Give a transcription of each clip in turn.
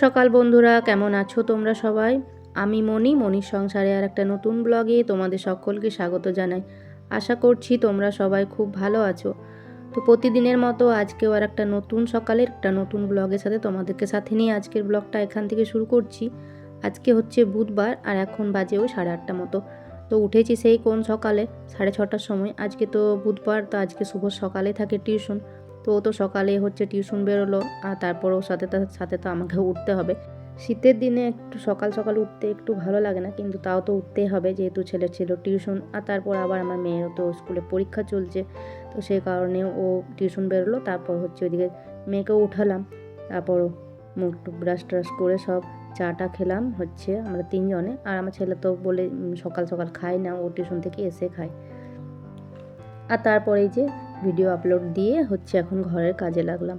সকাল বন্ধুরা, কেমন আছো তোমরা সবাই? আমি মনি, মনির সংসারে আর একটা নতুন ব্লগে তোমাদের সকলকে স্বাগত জানাই। আশা করছি তোমরা সবাই খুব ভালো আছো। তো প্রতিদিনের মতো আজকেও আর একটা নতুন সকালের একটা নতুন ব্লগের সাথে তোমাদেরকে সাথে নিয়ে আজকের ব্লগটা এখান থেকে শুরু করছি। আজকে হচ্ছে বুধবার আর এখন বাজেও সাড়ে আটটা মতো। তো উঠেছি সেই কোন সকালে? সাড়ে ছটার সময়। আজকে তো বুধবার, তো আজকে শুভ সকালে থাকে টিউশন। তো ও তো সকালে হচ্ছে টিউশন বেরোলো, আর তারপর ওর সাথে তার সাথে তো আমাকে উঠতে হবে। শীতের দিনে একটু সকাল সকাল উঠতে একটু ভালো লাগে না, কিন্তু তাও তো উঠতেই হবে, যেহেতু ছেলে ছিল টিউশন, আর তারপর আবার আমার মেয়েরও তো স্কুলে পরীক্ষা চলছে, তো সেই কারণে ও টিউশন বেরোলো, তারপর হচ্ছে ওইদিকে মেয়েকেও উঠালাম তারপর মুখ টুক ব্রাশ ট্রাশ করে সব চাটা খেলাম হচ্ছে আমরা তিনজনে, আর আমার ছেলে তো বলে সকাল সকাল খায় না, ও টিউশন থেকে এসে খায়। আর তারপরে যে ভিডিও আপলোড দিয়ে হচ্ছে এখন ঘরের কাজে লাগলাম।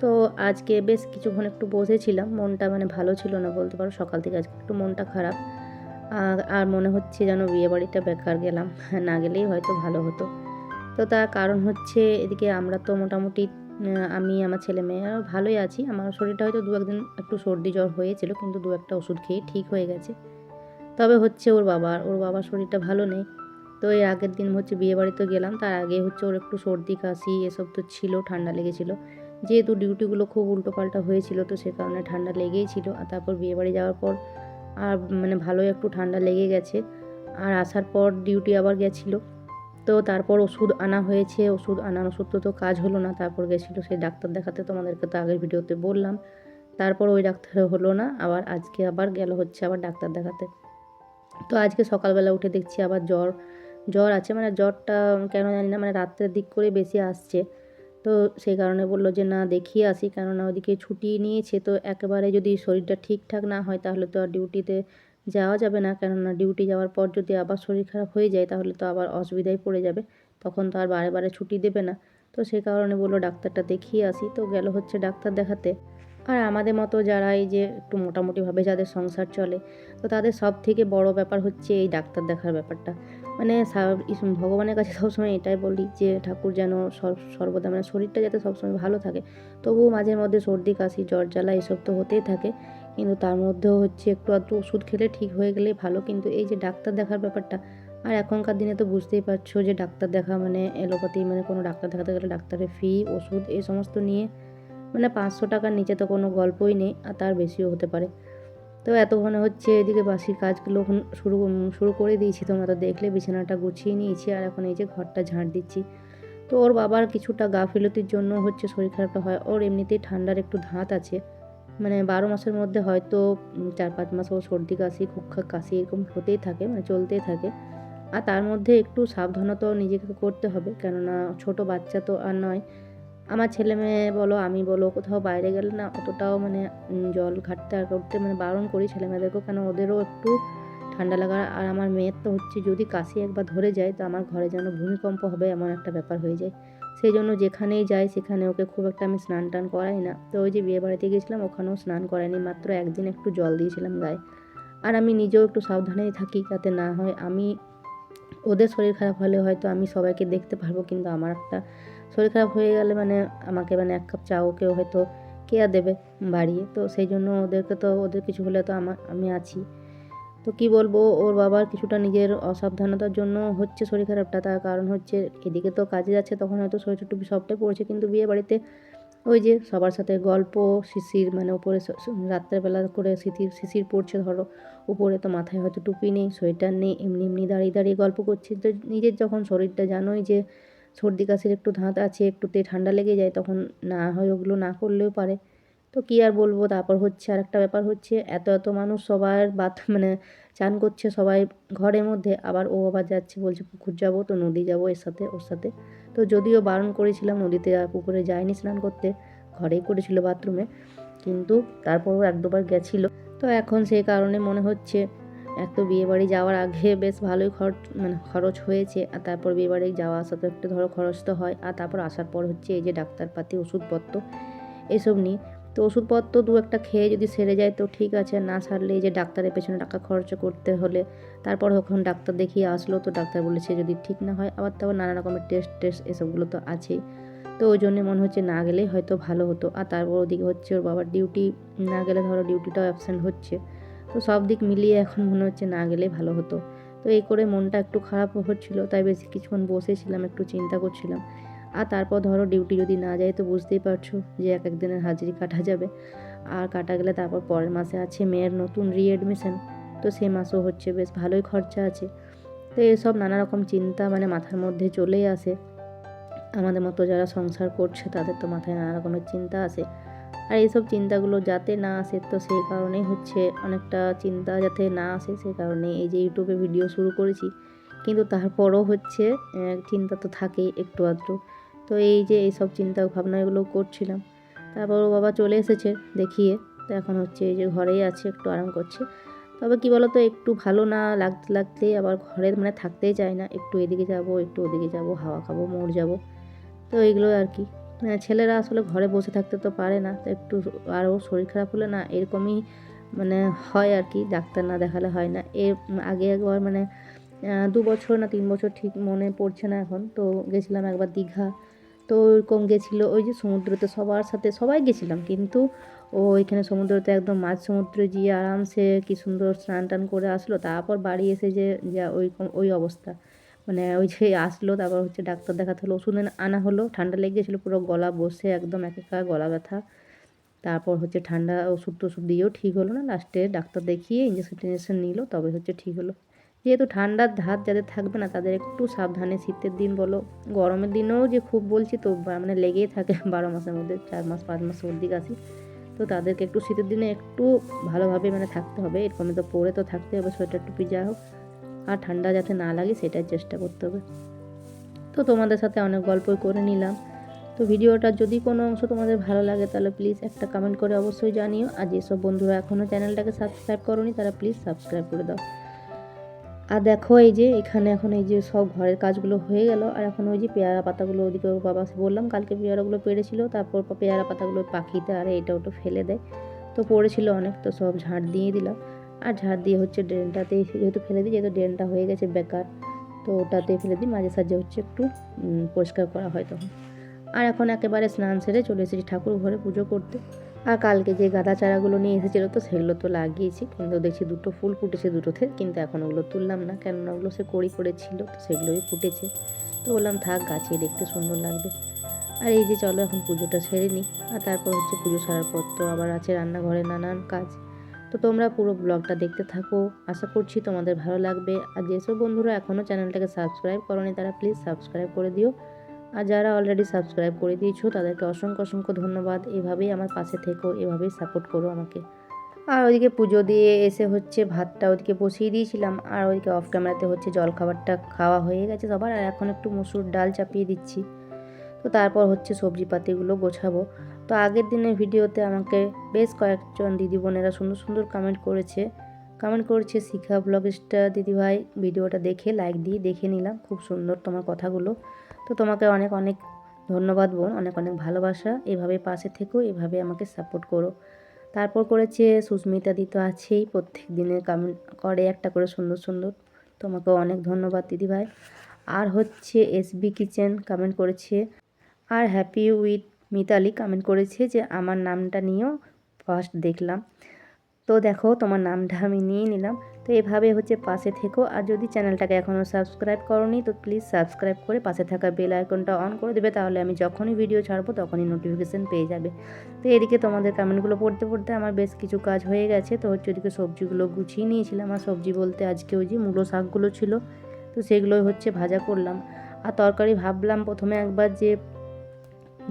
তো আজকে বেশ কিছুক্ষণ একটু বসেছিলাম, মনটা মানে ভালো ছিল না বলতে পারো। সকাল থেকে আজকে একটু মনটা খারাপ। আর মনে হচ্ছে যেন বিয়ে বাড়িটা বেকার গেলাম, না গেলেই হয়তো ভালো হতো। তো তার কারণ হচ্ছে এদিকে আমরা তো মোটামুটি আমি, আমার ছেলে মেয়ে আরও ভালোই আছি। আমার শরীরটা হয়তো দু একদিন একটু সর্দি জ্বর হয়েছিল, কিন্তু দু একটা ওষুধ খেয়ে ঠিক হয়ে গেছে। তবে হচ্ছে ওর বাবার ওর বাবার শরীরটা ভালো নেই। তো এর আগের দিন হচ্ছে বিয়ে বাড়িতে গেলাম। তার আগে হচ্ছে ওর একটু সর্দি, কাশি এসব তো ছিল, ঠান্ডা লেগেছিলো। যেহেতু ডিউটিগুলো খুব উল্টোপাল্টা হয়েছিল তো সে কারণে ঠান্ডা লেগেই ছিল। আর তারপর বিয়ে বাড়ি যাওয়ার পর আর মানে ভালোই একটু ঠান্ডা লেগে গেছে। আর আসার পর ডিউটি আবার গেছিল। তো তারপর ওষুধ আনা হয়েছে। ওষুধ আনার ওষুধ তো তো কাজ হলো না, তারপর গেছিল সেই ডাক্তার দেখাতে। তোমাদেরকে তো আগের ভিডিওতে বললাম। তারপর ওই ডাক্তার হলো না, আবার আজকে আবার গেল হচ্ছে আবার ডাক্তার দেখাতে। তো আজকে সকালবেলা উঠে দেখছি আবার জ্বর জ্বর আছে মানে জ্বরটা কেন জানি না মানে রাত্রের দিক করে বেশি আসছে। তো সেই কারণে বলল যে, না, দেখিয়ে আসি। কেননা ওদিকে ছুটি নিয়েছে, তো একেবারে যদি শরীরটা ঠিকঠাক না হয়, তাহলে তো আর ডিউটিতে যাওয়া যাবে না। কেননা ডিউটি যাওয়ার পর যদি আবার শরীর খারাপ হয়ে যায়, তাহলে তো আবার অসুবিধায় পড়ে যাবে। তখন তো আর বারে বারে ছুটি দেবে না। তো সেই কারণে বলল, ডাক্তারটা দেখিয়ে আসি। তো গেল হচ্ছে ডাক্তার দেখাতে। আর আমাদের মতো যারা এই যে একটু মোটামুটিভাবে যাদের সংসার চলে, তো তাদের সব থেকে বড় ব্যাপার হচ্ছে এই ডাক্তার দেখার ব্যাপারটা। মানে ভগবানের কাছে সবসময় এটাই বলি যে, ঠাকুর যেন সর- সর্বদা মানে শরীরটা যাতে সবসময় ভালো থাকে। তবুও মাঝে মধ্যে সর্দি, কাশি, জ্বর, জ্বালা এসব তো হতেই থাকে। কিন্তু তার মধ্যেও হচ্ছে একটু আধটু ওষুধ খেলে ঠিক হয়ে গেলেই ভালো। কিন্তু এই যে ডাক্তার দেখার ব্যাপারটা, আর এখনকার দিনে তো বুঝতেই পারছ যে ডাক্তার দেখা মানে এলোপ্যাথি মানে কোনো ডাক্তার দেখাতে গেলে ডাক্তারের ফি, ওষুধ এই সমস্ত নিয়ে মানে পাঁচশো টাকার নিচে তো কোনো গল্পই নেই, আর তার বেশিও হতে পারে। তো এতক্ষণে হচ্ছে এদিকে বাসির কাজগুলো শুরু শুরু করে দিয়েছি। তোমরা তো দেখলে বিছানাটা গুছিয়ে নিয়েছি আর এখন এই যে ঘরটা ঝাঁট দিচ্ছি। তো ওর বাবার কিছুটা গাফিলতির জন্য হচ্ছে শরীর খারাপটা হয়। ওর এমনিতেই ঠান্ডার একটু ধাত আছে। মানে বারো মাসের মধ্যে হয়তো চার পাঁচ মাস ওর সর্দি কাশি খুক্ষা কাশি এরকম হতেই থাকে মানে চলতেই থাকে। আর তার মধ্যে একটু সাবধানতাও নিজেকে করতে হবে। কেননা ছোট বাচ্চা তো আর নয়। আমার ছেলে মেয়ে বলো, আমি বলো, কোথাও বাইরে গেলে না অতটাও মানে জল ঘাটতে আর করতে মানে বারণ করি ছেলে মেয়েদেরকেও, কেন ওদেরও একটু ঠান্ডা লাগা আর আমার মেয়ের তো হচ্ছে যদি কাশি একবার ধরে যায়, তো আমার ঘরে যেন ভূমিকম্প হবে এমন একটা ব্যাপার হয়ে যায়। সেই জন্য যেখানেই যাই, সেখানে ওকে খুব একটা আমি স্নান টান করাই না। তো ওই যে বিয়ে বাড়িতে গেছিলাম ওখানেও স্নান করাইনি, মাত্র একদিন একটু জল দিয়েছিলাম গায়ে। আর আমি নিজেও একটু সাবধানেই থাকি যাতে না হয়, আমি, ওদের শরীর খারাপ হলে হয়তো আমি সবাইকে দেখতে পারব, কিন্তু আমার একটা শরীর খারাপ হয়ে গেলে মানে আমাকে মানে এক কাপ চাও কেউ হয়তো কেয়ার দেবে বাড়িয়ে। তো সেই জন্য ওদেরকে তো, ওদের কিছু হলে তো আমার আমি আছি। তো কি বলব, ওর বাবার কিছুটা নিজের অসাবধানতার জন্য হচ্ছে শরীর খারাপটা। তার কারণ হচ্ছে এদিকে তো কাজে যাচ্ছে, তখন হয়তো শরীর টুপি সবটাই পড়েছে। কিন্তু বিয়ে বাড়িতে ওই যে সবার সাথে গল্প, শিশির মানে উপরে রাত্রেবেলা করে শিশির শিশির পড়ছে ধরো। উপরে তো মাথায় হয়তো টুপি নেই, সোয়েটার নেই, এমনি এমনি দাঁড়িয়ে দাঁড়িয়ে গল্প করছে। তো নিজের যখন শরীরটা জানোই যে সর্দি কাশির একটু ধাঁত আছে, একটুতে ঠান্ডা লেগে যায়, তখন না হয় ওগুলো না করলেও পারে। তো কী আর বলব, তারপর হচ্ছে আর একটা ব্যাপার হচ্ছে, এত এত মানুষ সবার বাথ মানে চান করছে সবাই ঘরের মধ্যে, আবার ও আবার যাচ্ছে, বলছে পুকুর যাব তো, নদী যাব এর সাথে, ওর সাথে। তো যদিও বারণ করেছিলাম, নদীতে পুকুরে যায়নি স্নান করতে, ঘরেই করেছিল বাথরুমে, কিন্তু তারপরও এক দুবার গেছিল। তো এখন সেই কারণে মনে হচ্ছে এক তো বিয়েবাড়ি যাওয়ার আগে বেশ ভালোই খরচ মানে খরচ হয়েছে, আর তারপর বিয়েবাড়ি যাওয়া আসা তো একটু ধরো খরচ তো হয়, আর তারপর আসার পর হচ্ছে এই যে ডাক্তারপাতি, ওষুধপত্র এসব নিয়ে তো ওষুধপত্র দু একটা খেয়ে যদি সেরে যায় তো ঠিক আছে, না সারলে এই যে ডাক্তারের পেছনে টাকা খরচ করতে হলে তারপর ওখানে ডাক্তার দেখিয়ে আসলো তো ডাক্তার বলেছে যদি ঠিক না হয়, আবার তারপর নানা রকমের টেস্ট টেস্ট এসবগুলো তো আছেই। তো ওই জন্যে মনে হচ্ছে না গেলেই হয়তো ভালো হতো, আর তারপর ওদিকে হচ্ছে ওর বাবার ডিউটি না গেলে ধরো ডিউটিটাও অ্যাবসেন্ট হচ্ছে। তো সব দিক মিলিয়ে এখন মনে হচ্ছে না গেলে ভালো হতো। তো এই করে মনটা একটু খারাপ হচ্ছিল, তাই বেশি কিছুক্ষণ বসেছিলাম, একটু চিন্তা করছিলাম। আর তারপর ধরো ডিউটি যদি না যায় তো বুঝতেই পারছ যে এক একদিনের হাজিরি কাটা যাবে। আর কাটা গেলে তারপর পরের মাসে আছে মেয়ের নতুন রিএডমিশন তো সেই মাসও হচ্ছে, বেশ ভালোই খরচা আছে। তো এসব নানা রকম চিন্তা মানে মাথার মধ্যে চলেই আসে। আমাদের মতো যারা সংসার করছে তাদের তো মাথায় নানা রকমের চিন্তা আসে। আর এইসব চিন্তাগুলো যাতে না আসে, তো সেই কারণেই হচ্ছে অনেকটা চিন্তা যাতে না আসে সেই কারণে এই যে ইউটিউবে ভিডিও শুরু করেছি। কিন্তু তারপরও হচ্ছে চিন্তা তো থাকেই একটু আধটু। তো এই যে এইসব চিন্তা ভাবনা এগুলো করছিলাম। তারপর বাবা চলে এসেছে দেখিয়ে। তো এখন হচ্ছে এই যে ঘরেই আছে, একটু আরাম করছে। তবে কি বলতো, একটু ভালো না লাগতে লাগতেই আবার ঘরে মানে থাকতেই চায় না। একটু এদিকে যাব, একটু ওদিকে যাব, হাওয়া খাব মোড় যাব। তো এইগুলো আর কি। ছেলেরা আসলে ঘরে বসে থাকতে তো পারে না একটু আরও শরীর খারাপ হলে না এরকমই মানে হয় আর কি, ডাক্তার না দেখালে হয় না। এর আগে একবার মানে দু বছর না তিন বছর ঠিক মনে পড়ছে না এখন, তো গেছিলাম একবার দীঘা। তো ওইরকম গেছিল, ওই যে সমুদ্রতে সবার সাথে সবাই গেছিলাম, কিন্তু ও ওইখানে সমুদ্রতে একদম মাঝ সমুদ্রে গিয়ে আরামসে কি সুন্দর স্নান টান করে আসলো, তারপর বাড়ি এসে যে, যা ওই ওই অবস্থা। মানে ওই যে আসলো, তারপর হচ্ছে ডাক্তার দেখাতে হলো, ওষুধ আনা হলো, ঠান্ডা লেগে গেছিল, পুরো গলা বসে একদম এক একা গলা ব্যথা। তারপর হচ্ছে ঠান্ডা ওষুধ টষুধ দিয়েও ঠিক হলো না লাস্টে ডাক্তার দেখিয়ে ইঞ্জেকশন টিঞ্জেকশন নিল, তবে হচ্ছে ঠিক হলো। যেহেতু ঠান্ডার ধাত যাদের থাকবে না, তাদের একটু সাবধানে শীতের দিন বলো, গরমের দিনেও যে খুব বলছি তো মানে লেগেই থাকে বারো মাসের মধ্যে, চার মাস, পাঁচ মাস সর্দি কাশি। তো তাদেরকে একটু শীতের দিনে একটু ভালোভাবে মানে থাকতে হবে এরকম তো পরে তো থাকতে হবে সোয়েটার টুপি যা হোক। আর ঠান্ডা যাতে না লাগে সেটার চেষ্টা করতে হবে। তো তোমাদের সাথে অনেক গল্পই করে নিলাম। তো ভিডিওটা যদি কোনো অংশ তোমাদের ভালো লাগে তাহলে প্লিজ একটা কমেন্ট করে অবশ্যই জানিও। আর যেসব বন্ধুরা এখনও চ্যানেলটাকে সাবস্ক্রাইব করনি তারা প্লিজ সাবস্ক্রাইব করে দাও। আর দেখো এই যে এখানে এখন এই যে সব ঘরের কাজগুলো হয়ে গেল। আর এখন ওই যে পেয়ারা পাতাগুলো ওদিকে বাবা বললাম, কালকে পেয়ারাগুলো পেড়েছিল, তারপর পেয়ারা পাতাগুলো পাখিতে আর এটা ওটা ফেলে দেয় তো পড়েছিল অনেক, তো সব ঝাঁট দিয়ে দিলাম। আর ঝাড় দিয়ে হচ্ছে ড্রেনটাতে যেহেতু ফেলে দিই, যেহেতু ড্রেনটা হয়ে গেছে বেকার, তো ওটাতে ফেলে দিই, মাঝে সাঝে হচ্ছে একটু পরিষ্কার করা হয় তখন। আর এখন একেবারে স্নান সেরে চলে এসেছি ঠাকুর ঘরে পুজো করতে। আর কালকে যে গাঁদা চারাগুলো নিয়ে এসেছিল তো সেগুলো তো লাগিয়েছি, কিন্তু দেখছি দুটো ফুল ফুটেছে দুটোতে, কিন্তু এখন ওগুলো তুললাম না, কেননা ওগুলো সে কড়ি করেছিল তো সেগুলোই ফুটেছে। তো বললাম থাক, গাছে দেখতে সুন্দর লাগবে। আর এই যে চলো এখন পুজোটা সেরে নিই, আর তারপর হচ্ছে পুজো সারার পর তো আবার আছে রান্নাঘরে নানান কাজ। তো তোমরা পুরো ব্লগটা দেখতে থাকো। আশা করছি তোমাদের ভালো লাগবে। আর যেসব বন্ধুরা এখনও চ্যানেলটাকে সাবস্ক্রাইব করনি, তারা প্লিজ সাবস্ক্রাইব করে দিও। আর যারা অলরেডি সাবস্ক্রাইব করে দিয়েছ, তাদেরকে অসংখ্য অসংখ্য ধন্যবাদ। এভাবেই আমার পাশে থেকো, এভাবেই সাপোর্ট করো আমাকে। আর ওইদিকে পুজো দিয়ে এসে হচ্ছে ভাতটা ওইদিকে বসিয়ে দিয়েছিলাম। আর ওইদিকে অফ ক্যামেরাতে হচ্ছে জল খাবারটা খাওয়া হয়ে গেছে সবার। আর এখন একটু মসুর ডাল চাপিয়ে দিচ্ছি। তো তারপর হচ্ছে সবজি পাতিগুলো গোছাবো। তো আগের দিনের ভিডিওতে আমাকে বেশ কয়েকজন দিদি বোনেরা সুন্দর সুন্দর কমেন্ট করেছে। কমেন্ট করেছে, শিখা ব্লগিস্টার দিদিভাই, ভিডিওটা দেখে লাইক দিয়ে দেখে নিলাম, খুব সুন্দর তোমার কথাগুলো। তো তোমাকে অনেক অনেক ধন্যবাদ বোন, অনেক অনেক ভালোবাসা, এভাবে পাশে থেকো, এভাবে আমাকে সাপোর্ট করো। তারপর করেছে, সুস্মিতা দি তো আছেই, প্রত্যেক দিনে কমেন্ট করে একটা করে সুন্দর সুন্দর। তোমাকে অনেক ধন্যবাদ দিদিভাই। আর হচ্ছে এসবি কিচেন কমেন্ট করেছে, আর হ্যাপি উইথ মিতালি কমেন্ট করেছে যে, আমার নামটা নিয়েও ফার্স্ট দেখলাম। তো দেখো, তোমার নামটা আমি নিয়ে নিলাম। তো এভাবে হচ্ছে পাশে থেকো। আর যদি চ্যানেলটাকে এখনও সাবস্ক্রাইব করনি, তো প্লিজ সাবস্ক্রাইব করে পাশে থাকা বেল আইকনটা অন করে দেবে। তাহলে আমি যখনই ভিডিও ছাড়বো, তখনই নোটিফিকেশান পেয়ে যাবে। তো এদিকে তোমাদের কমেন্টগুলো পড়তে পড়তে আমার বেশ কিছু কাজ হয়ে গেছে। তো হচ্ছে ওদিকে সবজিগুলো গুছিয়ে নিয়েছিলাম। আর সবজি বলতে আজকে ওই যে মূলো শাকগুলো ছিল, তো সেগুলোই হচ্ছে ভাজা করলাম। আর তরকারি ভাবলাম প্রথমে একবার যে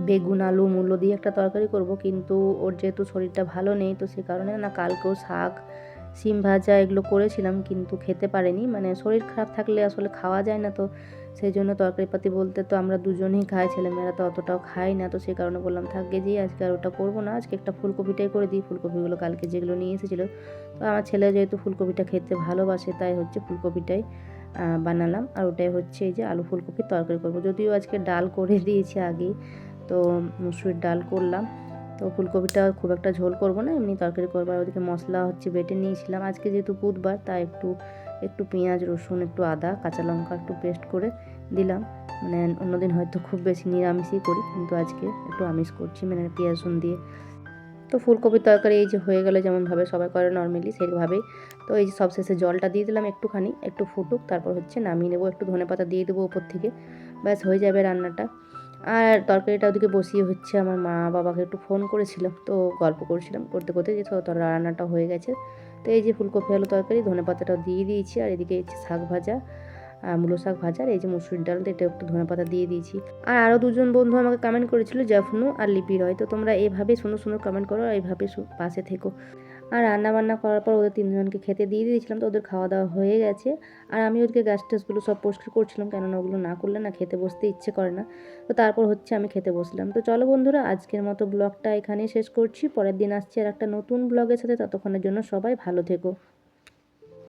বেগুন, আলু, মূলো দিয়ে একটা তরকারি করব, কিন্তু ওর যেহেতু শরীরটা ভালো নেই, তো সে কারণে না কালকেও শাক, সিম ভাজা এগুলো করেছিলাম, কিন্তু খেতে পারেনি। মানে শরীর খারাপ থাকলে আসলে খাওয়া যায় না, তো সেই জন্য তরকারিপাতি বলতে তো আমরা দুজনেই খাই, ছেলেমেয়েরা তো অতটাও খাই না, তো সেই কারণে বললাম থাকবে যে আজকে আর ওটা করব না, আজকে একটা ফুলকপিটাই করে দিই। ফুলকপিগুলো কালকে যেগুলো নিয়ে এসেছিল। তো আমার ছেলে যেহেতু ফুলকপিটা খেতে ভালোবাসে, তাই হচ্ছে ফুলকপিটাই বানালাম। আর ওটাই হচ্ছে এই যে আলু ফুলকপির তরকারি করব। যদিও আজকে ডাল করে দিয়েছি আগেই তো মুসুরির ডাল করলাম। তো ফুলকপিটা খুব একটা ঝোল করব না, এমনি তরকারি করব। আর ওদিকে মশলা হচ্ছে বেটে নিয়েছিলাম। আজকে যেহেতু বুধবার, তাই একটু একটু পেঁয়াজ, রসুন, একটু আদা, কাঁচা লঙ্কা একটু পেস্ট করে দিলাম। মানে অন্যদিন হয়তো খুব বেশি নিরামিষই করি, কিন্তু আজকে একটু আমিষ করছি মানে পেঁয়াজ, রসুন দিয়ে। তো ফুলকপির তরকারি এই যে হয়ে গেলে যেমনভাবে সবাই করে নর্মালি সেইভাবেই। তো এই যে সব শেষে জলটা দিয়ে দিলাম একটুখানি, একটু ফুটুক, তারপর হচ্ছে নামিয়ে নেব। একটু ধনে পাতা দিয়ে দেবো উপর থেকে। ব্যাস হয়ে যাবে রান্নাটা। আর তরকারিটা ওদিকে বসিয়ে হচ্ছে আমার মা বাবাকে একটু ফোন করেছিলাম, তো গল্প করছিলাম করতে করতে যে রান্নাটা হয়ে গেছে। তো এই যে ফুলকপি, আলু তরকারি, ধনে পাতাটাও দিয়ে দিয়েছি আর এদিকে হচ্ছে শাক ভাজা মূলো শাক ভাজা আর এই যে মুসুরির ডাল এটা একটু ধনে পাতা দিয়ে দিয়েছি। আর আরও দুজন বন্ধু আমাকে কমেন্ট করেছিল, জাফনু আর লিপি রয়। তো তোমরা এইভাবে সুন্দর সুন্দর কমেন্ট করো আর এইভাবে পাশে থেকো। আর রান্না বান্না করার পর ওদের তিনজনকে খেতে দিয়ে দিয়েছিলাম, তো ওদের খাওয়া দাওয়া হয়ে গেছে। আর আমি ওদেরকে গ্যাস টেসগুলো সব পরিষ্কার করছিলাম, কেননা ওগুলো না করলে না খেতে বসতে ইচ্ছে করে না। তো তারপর হচ্ছে আমি খেতে বসলাম। তো চলো বন্ধুরা, আজকের মতো ব্লগটা এখানেই শেষ করছি। পরের দিন আসছি আর একটা নতুন ব্লগের সাথে, ততক্ষণের জন্য সবাই ভালো থেকো।